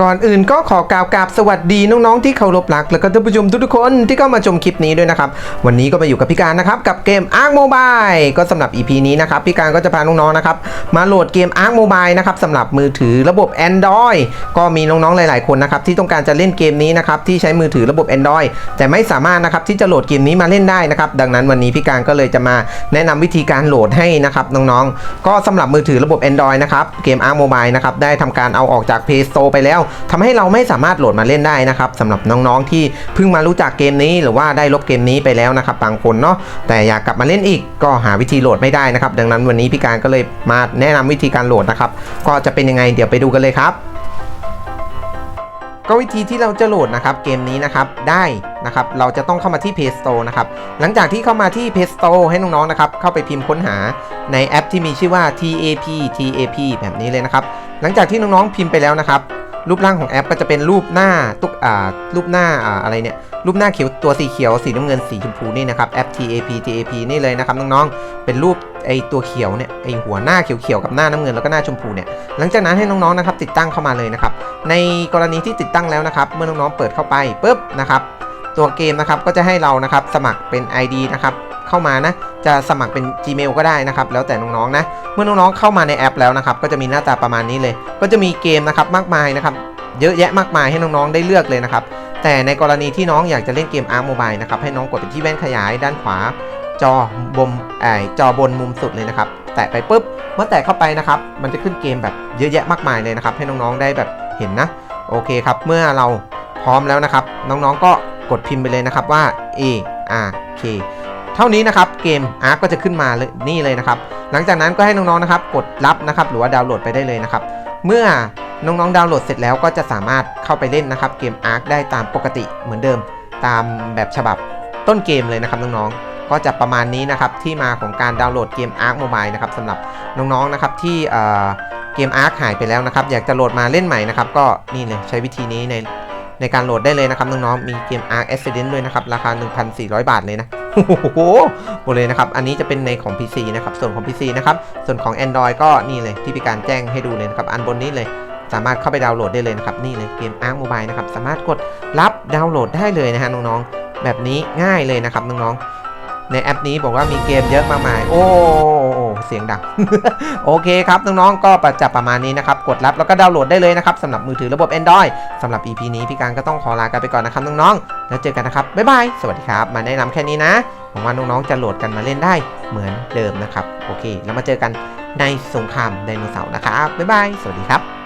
ก่อนอื่นก็ขอกล่าวกราบสวัสดีน้องๆที่เคารพรัก แล้วก็ท่านผู้ชมทุกๆคนที่เข้ามาชมคลิปนี้ด้วยนะครับ วันนี้ก็มาอยู่กับพี่การนะครับ กับเกม Ark Mobile ก็สำหรับ EP นี้นะครับ พี่การก็จะพาน้องๆนะครับ มาโหลดเกม Ark Mobile นะครับสำหรับมือถือระบบ Android ก็มีน้องๆหลาย ๆคนนะครับ ที่ต้องการจะเล่นเกมนี้นะครับที่ใช้มือถือระบบ Android แต่ไม่สามารถนะครับที่จะโหลดเกมนี้มาเล่นได้นะครับดังนั้นวันนี้พี่การก็เลยจะมาแนะนำวิธีการโหลดให้นะครับน้องๆก็สำหรับมือถือระบบ Android นะครับเกม Ark Mobile นะครับได้ทำการเอาออกจาก Play Store ไปแล้วทำให้เราไม่สามารถโหลดมาเล่นได้นะครับสำหรับน้องๆที่เพิ่งมารู้จักเกมนี้หรือว่าได้ลบเกมนี้ไปแล้วนะครับบางคนเนาะแต่อยากกลับมาเล่นอีกก็หาวิธีโหลดไม่ได้นะครับดังนั้นวันนี้พี่การก็เลยมาแนะนำวิธีการโหลดนะครับก็จะเป็นยังไงเดี๋ยวไปดูกันเลยครับก็วิธีที่เราจะโหลดนะครับเกมนี้นะครับได้นะครับเราจะต้องเข้ามาที่ Play Store นะครับหลังจากที่เข้ามาที่ Play Store ให้น้องๆนะครับเข้าไปพิมพ์ค้นหาในแอปที่มีชื่อว่า TAP TAP แบบนี้เลยนะครับหลังจากที่น้องๆพิมพ์ไปแล้วนะครับ รูปร่างของแอปก็จะเป็นรูปหน้าตุ๊กอ่ารูปหน้าอ่าอะไรเนี่ยรูปหน้าเขียวตัวสีเขียวสีน้ำเงินสีชมพูนี่นะครับแอป TAP TAP นี่เลยนะครับน้องๆเป็นรูปไอตัวเขียวเนี่ยไอหัวหน้าเขียวๆกับหน้าน้ำเงินแล้วก็หน้าชมพูเนี่ยหลังจากนั้นให้น้องๆนะครับติดตั้งเข้ามาเลยนะครับในกรณีที่ติดตั้งแล้วนะครับ เมื่อน้องๆเปิดเข้าไปปุ๊บนะครับตัวเกมนะครับก็จะให้เรานะครับสมัครเป็น ID นะครับ เข้ามานะ จะสมัครเป็น Gmail ก็ได้นะครับ แล้วแต่น้องๆนะ เมื่อน้องๆเข้ามาในแอปแล้วนะครับ ก็จะมีหน้าตาประมาณนี้เลย ก็จะมีเกมนะครับมากมายนะครับ เยอะแยะมากมายให้น้องๆได้เลือกเลยนะครับ แต่ในกรณีที่น้องอยากจะเล่นเกม Ark Mobile นะครับ ให้น้องกดไปที่แว่นขยายด้านขวา จอบมไออจอบนมุมสุดเลยนะครับ แตะไปปุ๊บ เมื่อแตะเข้าไปนะครับ มันจะขึ้นเกมแบบเยอะแยะมากมายเลยนะครับ ให้น้องๆได้แบบเห็นนะ โอเคครับ เมื่อเราพร้อมแล้วนะครับ น้องๆก็กดพิมพ์ไปเลยนะครับว่า A R K เท่านี้นะครับเกม Ark ก็จะขึ้นมาเลยนี่เลยนะครับ หลังจากนั้นก็ให้น้องๆนะครับกดรับนะครับหรือว่าดาวน์โหลดไปได้เลยนะครับ เมื่อน้องๆดาวน์โหลดเสร็จแล้วก็จะสามารถเข้าไปเล่นนะครับเกม Ark ได้ตามปกติเหมือนเดิม ตามแบบฉบับต้นเกมเลยนะครับน้องๆก็จะประมาณนี้นะครับที่มาของการดาวน์โหลดเกม Ark Mobile นะครับสำหรับน้องๆนะครับที่เอ่อเกม Ark หายไปแล้วนะครับอยากจะโหลดมาเล่นใหม่นะครับก็นี่เลยใช้วิธีนี้ใน ในการโหลดได้เลยนะครับน้องๆ มีเกม Ark Accident ด้วยนะครับ ราคา 1,400 บาทเลยนะโอ้โหหมดเลยนะครับ อันนี้จะเป็นในของ PC นะครับ ส่วนของ PC นะครับ ส่วนของ Android ก็นี่เลยที่พี่การแจ้งให้ดูเลยนะครับ อันบนนี้เลยสามารถเข้าไปดาวน์โหลดได้เลยนะครับ นี่เลยเกม Ark Mobile นะครับ สามารถกดรับดาวน์โหลดได้เลยนะฮะน้องๆ แบบนี้ง่ายเลยนะครับน้องๆ ในแอปนี้บอกว่ามีเกมเยอะมากมาย โอ้เสียงดัง โอเคครับ น้องๆ ก็ประจับประมาณนี้นะครับ กดรับแล้วก็ดาวน์โหลดได้เลยนะครับสำหรับมือถือระบบ Android สำหรับ EP นี้พี่การก็ต้องขอลากันไปก่อนนะครับน้องๆ แล้วเจอกันนะครับ บ๊ายบาย สวัสดีครับ มาแนะนำแค่นี้นะหวังว่าน้องๆ จะโหลดกันมาเล่นได้เหมือนเดิมนะครับ โอเค แล้วมาเจอกันในสงครามไดโนเสาร์นะครับ บ๊ายบาย สวัสดีครับ